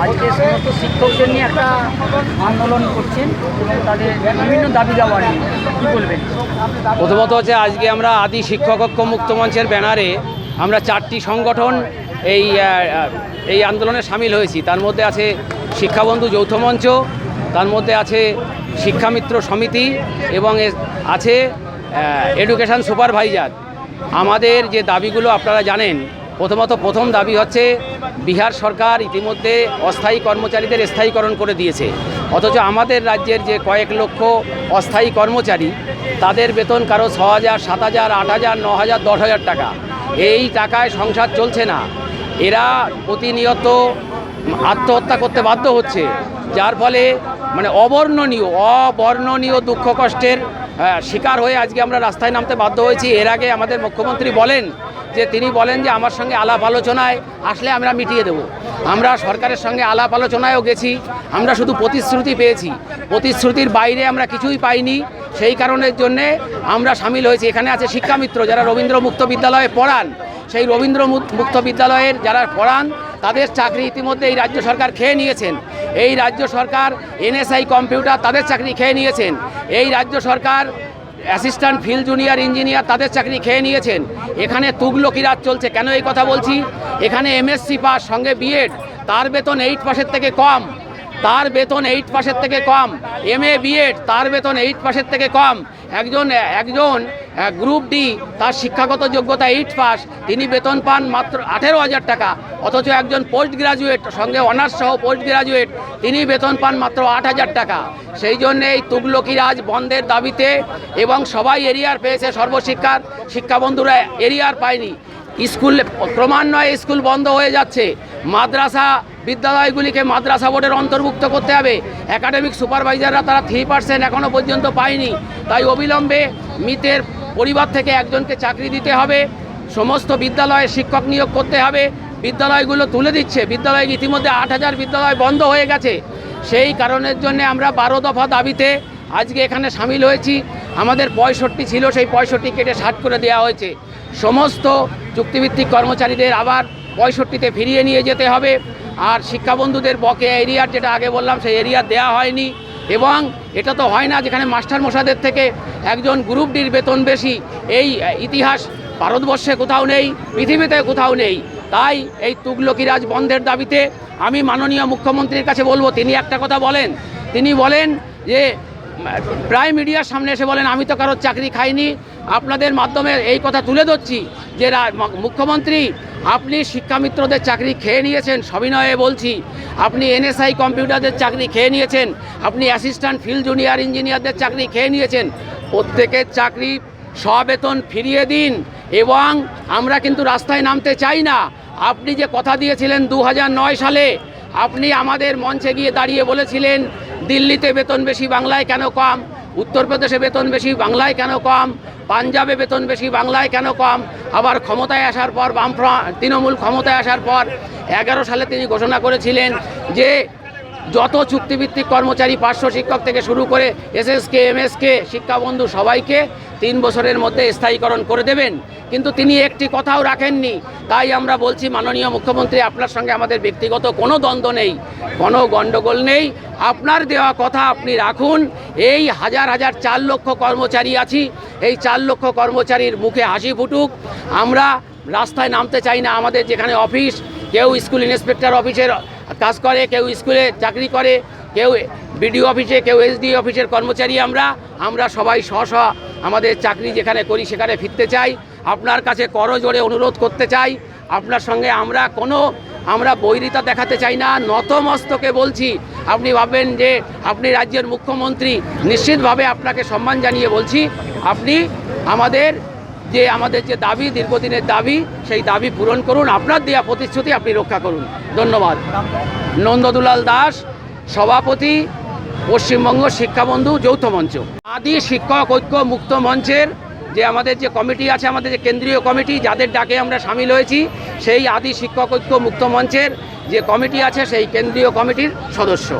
আজকে সমস্ত শিক্ষকদের নিয়ে একটা আন্দোলন করছেন এবং তাদের বিভিন্ন দাবি দাওয়া কী বলবেন? প্রথমত হচ্ছে আজকে আমরা আদি শিক্ষক মুক্ত মঞ্চের ব্যানারে আমরা চারটি সংগঠন এই এই আন্দোলনে সামিল হয়েছি। তার মধ্যে আছে শিক্ষাবন্ধু যৌথ মঞ্চ, তার মধ্যে আছে শিক্ষামিত্র সমিতি এবং আছে এডুকেশন সুপারভাইজার। আমাদের যে দাবিগুলো আপনারা জানেন প্রথমত প্রথম দাবি হচ্ছে বিহার সরকার ইতিমধ্যে অস্থায়ী কর্মচারীদের স্থায়ীকরণ করে দিয়েছে। অথচ আমাদের রাজ্যের যে কয়েক লক্ষ অস্থায়ী কর্মচারী, তাদের বেতন কারও ছ হাজার, সাত হাজার, আট হাজার, ন হাজার, দশ হাজার টাকা। এই টাকায় সংসার চলছে না। এরা প্রতিনিয়ত আত্মহত্যা করতে বাধ্য হচ্ছে। যার ফলে মানে অবর্ণনীয় অবর্ণনীয় দুঃখ কষ্টের শিকার হয়ে আজকে আমরা রাস্তায় নামতে বাধ্য হয়েছি। এর আগে আমাদের মুখ্যমন্ত্রী বলেন যে, তিনি বলেন যে, আমার সঙ্গে আলাপ আলোচনায় আসলে আমরা মিটিয়ে দেব। আমরা সরকারের সঙ্গে আলাপ আলোচনায়ও গেছি। আমরা শুধু প্রতিশ্রুতি পেয়েছি। প্রতিশ্রুতির বাইরে আমরা কিছুই পাইনি। সেই কারণের জন্যে আমরা সামিল হয়েছি। এখানে আছে শিক্ষামিত্র যারা রবীন্দ্র মুক্ত বিদ্যালয়ে পড়ান। সেই রবীন্দ্র মুক্ত বিদ্যালয়ের যারা পড়ান, তাদের চাকরি ইতিমধ্যে এই রাজ্য সরকার খেয়ে নিয়েছেন। এই রাজ্য সরকার, এনএসআই কম্পিউটার তাদের চাকরি খেয়ে নিয়েছেন। এই রাজ্য সরকার, অ্যাসিস্ট্যান্ট ফিল্ড জুনিয়র ইঞ্জিনিয়ার তাদের চাকরি খেয়ে নিয়েছেন। এখানে তুগলকি রাজ চলছে, কেন এই কথা বলছি? এখানে এমএসসি পাস, সঙ্গে বিএড তার বেতন এইট পাসের থেকে কম। তার বেতন এইট পাসের থেকে কম। এম এ বিএড তার বেতন এইট পাসের থেকে কম। একজন একজন গ্রুপ ডি তার শিক্ষাগত যোগ্যতা এইট পাস। তিনি বেতন পান মাত্র আঠেরো হাজার টাকা। অথচ একজন পোস্ট গ্রাজুয়েট সঙ্গে অনার্স সহ পোস্ট গ্রাজুয়েট তিনি বেতন পান মাত্র আট হাজার টাকা। সেই জন্যে এই তুগলকি রাজ বন্ধের দাবিতে এবং সবাই এরিয়ার পেয়েছে সর্বশিক্ষার। শিক্ষাবন্ধুরা এরিয়ার পায়নি। স্কুল, ক্রমান্বয়ে স্কুল বন্ধ হয়ে যাচ্ছে। মাদ্রাসা বিদ্যালয়গুলিকে মাদ্রাসা বোর্ডের অন্তর্ভুক্ত করতে হবে। একাডেমিক সুপারভাইজাররা তারা থ্রি পার্সেন্ট এখনও পর্যন্ত পায়নি। তাই অবিলম্বে মিতের পরিবার থেকে একজনকে চাকরি দিতে হবে। সমস্ত বিদ্যালয়ে শিক্ষক নিয়োগ করতে হবে। বিদ্যালয়গুলো তুলে দিচ্ছে। বিদ্যালয় ইতিমধ্যে আট হাজার বিদ্যালয় বন্ধ হয়ে গেছে। সেই কারণের জন্য আমরা বারো দফা দাবিতে আজকে এখানে সামিল হয়েছি। আমাদের পঁয়ষট্টি ছিল, সেই পঁয়ষট্টি কেটে ষাট করে দেওয়া হয়েছে। সমস্ত চুক্তিভিত্তিক কর্মচারীদের আবার পঁয়ষট্টিতে ফিরিয়ে নিয়ে যেতে হবে। আর শিক্ষাবন্ধুদের বকে এরিয়ার যেটা আগে বললাম, সেই এরিয়া দেওয়া হয়নি। এবং এটা তো হয় না যেখানে মাস্টার মশাদের থেকে একজন গ্রুপ ডির বেতন বেশি। এই ইতিহাস ভারতবর্ষে কোথাও নেই, পৃথিবীতে কোথাও নেই। তাই এই তুগলকিরাজ বন্ধের দাবিতে আমি মাননীয় মুখ্যমন্ত্রীর কাছে বলব, তিনি একটা কথা বলেন। তিনি বলেন যে, প্রায় মিডিয়ার সামনে এসে বলেন, আমি তো কারোর চাকরি খাইনি। আপনাদের মাধ্যমে এই কথা তুলে ধরছি যে মুখ্যমন্ত্রী আপনি শিক্ষামিত্রদের চাকরি খেয়ে নিয়েছেন, সবিনয়ে বলছি। আপনি এনএসআই কম্পিউটারদের চাকরি খেয়ে নিয়েছেন, আপনি অ্যাসিস্ট্যান্ট ফিল্ড জুনিয়র ইঞ্জিনিয়ারদের চাকরি খেয়ে নিয়েছেন। প্রত্যেকের চাকরি সবেতন ফিরিয়ে দিন, এবং আমরা কিন্তু রাস্তায় নামতে চাই না। আপনি যে কথা দিয়েছিলেন দু হাজার নয় সালে, আপনি আমাদের মঞ্চে গিয়ে দাঁড়িয়ে বলেছিলেন, দিল্লিতে বেতন বেশি, বাংলায় কেন কম? উত্তরপ্রদেশে বেতন বেশি, বাংলায় কেন কম? পাঞ্জাবে বেতন বেশি, বাংলায় কেন কম? আবার ক্ষমতায় আসার পর, বামফ্রন্ট, তৃণমূল ক্ষমতায় আসার পর, এগারো সালে তিনি ঘোষণা করেছিলেন যে যত চুক্তিভিত্তিক কর্মচারী পার্শ্ব শিক্ষক থেকে শুরু করে এসএসকে, এমএসকে, শিক্ষাবন্ধু সবাইকে তিন বছরের মধ্যে স্থায়ীকরণ করে দেবেন। কিন্তু তিনি একটি কথাও রাখেননি। তাই আমরা বলছি, মাননীয় মুখ্যমন্ত্রী, আপনার সঙ্গে আমাদের ব্যক্তিগত কোনো দ্বন্দ্ব নেই, কোনো গণ্ডগোল নেই। আপনার দেওয়া কথা আপনি রাখুন। এই হাজার হাজার চার লক্ষ কর্মচারী আছি। এই চার লক্ষ কর্মচারীর মুখে হাসি ফুটুক। আমরা রাস্তায় নামতে চাই না। আমাদের যেখানে অফিস, কেউ স্কুল ইন্সপেক্টর অফিসের কাজ করে, কেউ স্কুলে চাকরি করে, কেউ বিডিও অফিসে, কেউ এসডি অফিসের কর্মচারী আমরা। আমরা সবাই স্ব স্ব আমাদের চাকরি যেখানে করি সেখানে ফিরতে চাই। আপনার কাছে করজোড়ে অনুরোধ করতে চাই। আপনার সঙ্গে আমরা কোনো, আমরা বৈরিতা দেখাতে চাই না। নতমস্তকে বলছি আপনি ভাববেন যে আপনি রাজ্যের মুখ্যমন্ত্রী, নিশ্চিতভাবে আপনাকে সম্মান জানিয়ে বলছি, আপনি আমাদের যে আমাদের যে দাবি, দীর্ঘদিনের দাবি, সেই দাবি পূরণ করুন, আপনার দেওয়া প্রতিশ্রুতি আপনি রক্ষা করুন। ধন্যবাদ। নন্দদুলাল দাস, সভাপতি, পশ্চিমবঙ্গ শিক্ষাবন্ধু যৌথ মঞ্চ। আদি শিক্ষক ঐক্য মুক্ত মঞ্চের যে আমাদের যে কমিটি আছে, আমাদের যে কেন্দ্রীয় কমিটি, যাদের ডাকে আমরা সামিল হয়েছি, সেই আদি শিক্ষক ঐক্য মুক্ত মঞ্চের যে কমিটি আছে, সেই কেন্দ্রীয় কমিটির সদস্য।